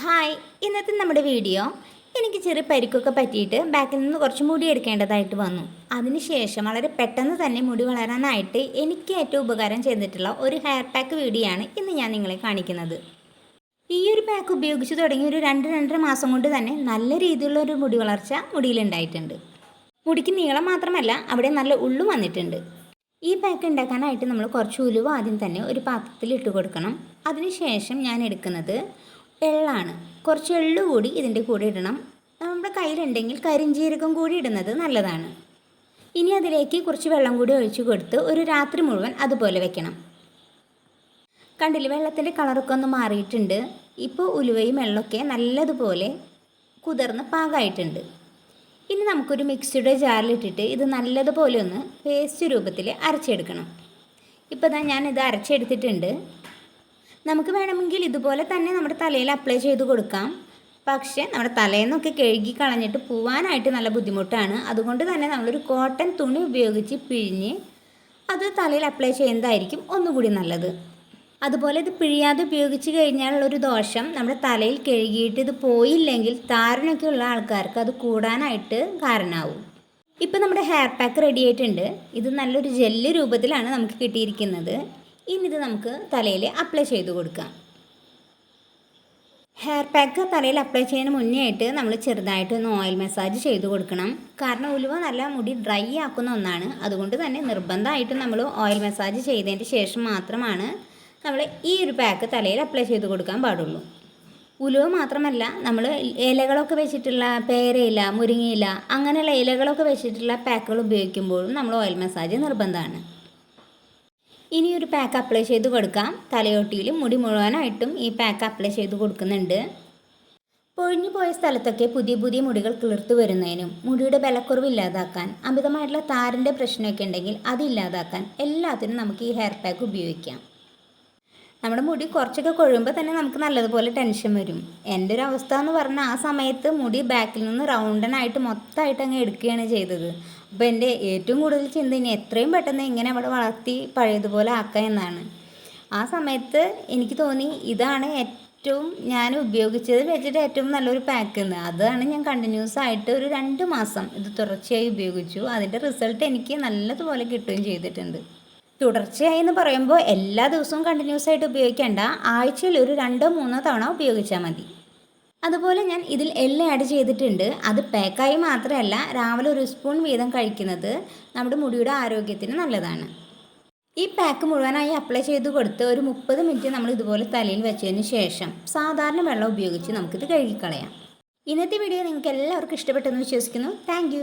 Hi ഇന്നത്തെ നമ്മുടെ video. എനിക്ക് ചെറിയ പരിക്കൊക്കെ പറ്റിയിട്ട് ബാക്കിൽ നിന്ന് കുറച്ച് മുടി എടുക്കേണ്ടതായിട്ട് വന്നു. അതിനുശേഷം വളരെ പെട്ടെന്ന് തന്നെ മുടി വളരാനായിട്ട് എനിക്ക് ഏറ്റവും ഉപകാരം ചെയ്തിട്ടുള്ള ഒരു ഹെയർ പാക്ക് വീഡിയോ ആണ് ഇന്ന് ഞാൻ നിങ്ങളെ കാണിക്കുന്നത്. ഈ ഒരു പാക്ക് ഉപയോഗിച്ച് തുടങ്ങി ഒരു രണ്ട് രണ്ടര മാസം കൊണ്ട് തന്നെ നല്ല രീതിയിലുള്ള ഒരു മുടി വളർച്ച മുടിയിലുണ്ടായിട്ടുണ്ട് മുടിക്ക് നീളം മാത്രമല്ല അവിടെ നല്ല ഉള്ളു വന്നിട്ടുണ്ട്. ഈ പാക്ക് ഉണ്ടാക്കാനായിട്ട് നമ്മൾ കുറച്ച് ഉലുവ ആദ്യം തന്നെ ഒരു പാത്രത്തിൽ ഇട്ട് കൊടുക്കണം. അതിനുശേഷം ഞാൻ എടുക്കുന്നത് എള്ളാണ്. കുറച്ച് എള്ളു കൂടി ഇതിന്റെ കൂടെ ഇടണം. നമ്മുടെ കയ്യിലുണ്ടെങ്കിൽ കരിഞ്ജീരകം കൂടി ഇടുന്നത് നല്ലതാണ്. ഇനി അതിലേക്ക് കുറച്ച് വെള്ളം കൂടി ഒഴിച്ചു കൊടുത്ത് ഒരു രാത്രി മുഴുവൻ അതുപോലെ വെക്കണം. കണ്ടില്ലേ വെള്ളത്തിന്റെ കളറൊക്കെ ഒന്ന് മാറിയിട്ടുണ്ട്. ഇപ്പോൾ ഉലുവയും വെള്ളമൊക്കെ നല്ലതുപോലെ കുതിർന്ന് പാകമായിട്ടുണ്ട്. ഇനി നമുക്കൊരു മിക്സിയുടെ ജാറിലിട്ടിട്ട് ഇത് നല്ലതുപോലെ ഒന്ന് പേസ്റ്റ് രൂപത്തിൽ അരച്ചെടുക്കണം. ഇപ്പോൾ ഞാൻ ഞാനിത് അരച്ചെടുത്തിട്ടുണ്ട്. നമുക്ക് വേണമെങ്കിൽ ഇതുപോലെ തന്നെ നമ്മുടെ തലയിൽ അപ്ലൈ ചെയ്ത് കൊടുക്കാം. പക്ഷേ നമ്മുടെ തലേന്നൊക്കെ കഴുകി കളഞ്ഞിട്ട് പോവാനായിട്ട് നല്ല ബുദ്ധിമുട്ടാണ്. അതുകൊണ്ട് തന്നെ നമ്മളൊരു കോട്ടൺ തുണി ഉപയോഗിച്ച് പിഴിഞ്ഞ് അത് തലയിൽ അപ്ലൈ ചെയ്യുന്നതായിരിക്കും ഒന്നുകൂടി നല്ലത്. അതുപോലെ ഇത് പിഴിയാതെ ഉപയോഗിച്ച് കഴിഞ്ഞാലുള്ളൊരു ദോഷം നമ്മുടെ തലയിൽ കഴുകിയിട്ട് ഇത് പോയില്ലെങ്കിൽ താരനൊക്കെ ഉള്ള ആൾക്കാർക്ക് അത് കൂടാനായിട്ട് കാരണമാവും. ഇപ്പം നമ്മുടെ ഹെയർ പാക്ക് റെഡി ആയിട്ടുണ്ട്. ഇത് നല്ലൊരു ജെല്ല് രൂപത്തിലാണ് നമുക്ക് കിട്ടിയിരിക്കുന്നത്. ഇനി ഇത് നമുക്ക് തലയിൽ അപ്ലൈ ചെയ്ത് കൊടുക്കാം. ഹെയർ പാക്ക് തലയിൽ അപ്ലൈ ചെയ്യുന്ന മുന്നേ ആയിട്ട് നമ്മൾ ചെറുതായിട്ട് ഒന്ന് ഓയിൽ മസാജ് ചെയ്ത് കൊടുക്കണം. കാരണം ഉലുവ നല്ല മുടി ഡ്രൈ ആക്കുന്ന ഒന്നാണ്. അതുകൊണ്ട് തന്നെ നിർബന്ധമായിട്ടും നമ്മൾ ഓയിൽ മസാജ് ചെയ്തതിന് ശേഷം മാത്രമാണ് നമ്മൾ ഈ ഒരു പാക്ക് തലയിൽ അപ്ലൈ ചെയ്ത് കൊടുക്കാൻ പാടുള്ളൂ. ഉലുവ മാത്രമല്ല നമ്മൾ ഇലകളൊക്കെ വെച്ചിട്ടുള്ള പേരയില മുരിങ്ങയില അങ്ങനെയുള്ള ഇലകളൊക്കെ വെച്ചിട്ടുള്ള പാക്കുകൾ ഉപയോഗിക്കുമ്പോഴും നമ്മൾ ഓയിൽ മസാജ് നിർബന്ധമാണ്. ഇനി ഒരു പാക്ക് അപ്ലൈ ചെയ്ത് കൊടുക്കാം. തലയോട്ടിയിൽ മുടി മുഴുവനായിട്ടും ഈ പാക്ക് അപ്ലൈ ചെയ്ത് കൊടുക്കുന്നുണ്ട്. പൊഴിഞ്ഞു പോയ സ്ഥലത്തൊക്കെ പുതിയ പുതിയ മുടികൾ കിളിർത്ത് വരുന്നതിനും മുടിയുടെ ബലക്കുറവ് ഇല്ലാതാക്കാൻ അമിതമായിട്ടുള്ള താരന്റെ പ്രശ്നമൊക്കെ ഉണ്ടെങ്കിൽ അത് ഇല്ലാതാക്കാൻ എല്ലാത്തിനും നമുക്ക് ഈ ഹെയർ പാക്ക് ഉപയോഗിക്കാം. നമ്മുടെ മുടി കുറച്ചൊക്കെ കൊഴുമ്പോൾ തന്നെ നമുക്ക് നല്ലതുപോലെ ടെൻഷൻ വരും. എന്റെ ഒരു അവസ്ഥ എന്ന് പറഞ്ഞാൽ ആ സമയത്ത് മുടി ബാക്കിൽ നിന്ന് റൗണ്ടനായിട്ട് മൊത്തമായിട്ട് അങ്ങ് എടുക്കുകയാണ് ചെയ്തത്. അപ്പോൾ എന്റെ ഏറ്റവും കൂടുതൽ ചിന്ത ഇനി എത്രയും പെട്ടെന്ന് എങ്ങനെ അവിടെ വളർത്തി പഴയതുപോലെ ആക്കുക എന്നാണ്. ആ സമയത്ത് എനിക്ക് തോന്നി ഇതാണ് ഏറ്റവും ഞാൻ ഉപയോഗിച്ചത് വെച്ചിട്ട് ഏറ്റവും നല്ലൊരു പാക്ക് എന്ന്. അതാണ് ഞാൻ കണ്ടിന്യൂസ് ആയിട്ട് ഒരു രണ്ട് മാസം ഇത് തുടർച്ചയായി ഉപയോഗിച്ചു. അതിന്റെ റിസൾട്ട് എനിക്ക് നല്ലതുപോലെ കിട്ടുകയും ചെയ്തിട്ടുണ്ട്. തുടർച്ചയായി എന്ന് പറയുമ്പോൾ എല്ലാ ദിവസവും കണ്ടിന്യൂസ് ആയിട്ട് ഉപയോഗിക്കേണ്ട ആഴ്ചയിൽ ഒരു രണ്ടോ മൂന്നോ തവണ ഉപയോഗിച്ചാൽ മതി. അതുപോലെ ഞാൻ ഇതിൽ എള്ള് ആഡ് ചെയ്തിട്ടുണ്ട്. അത് പാക്കായി മാത്രമല്ല രാവിലെ ഒരു സ്പൂൺ വീതം കഴിക്കുന്നത് നമ്മുടെ മുടിയുടെ ആരോഗ്യത്തിന് നല്ലതാണ്. ഈ പാക്ക് മുഴുവനായി അപ്ലൈ ചെയ്ത് കൊടുത്ത് ഒരു മുപ്പത് മിനിറ്റ് നമ്മൾ ഇതുപോലെ തലയിൽ വെച്ചതിന് ശേഷം സാധാരണ വെള്ളം ഉപയോഗിച്ച് നമുക്കിത് കഴുകിക്കളയാം. ഇന്നത്തെ വീഡിയോ നിങ്ങൾക്ക് എല്ലാവർക്കും ഇഷ്ടപ്പെട്ടെന്ന് വിശ്വസിക്കുന്നു. താങ്ക്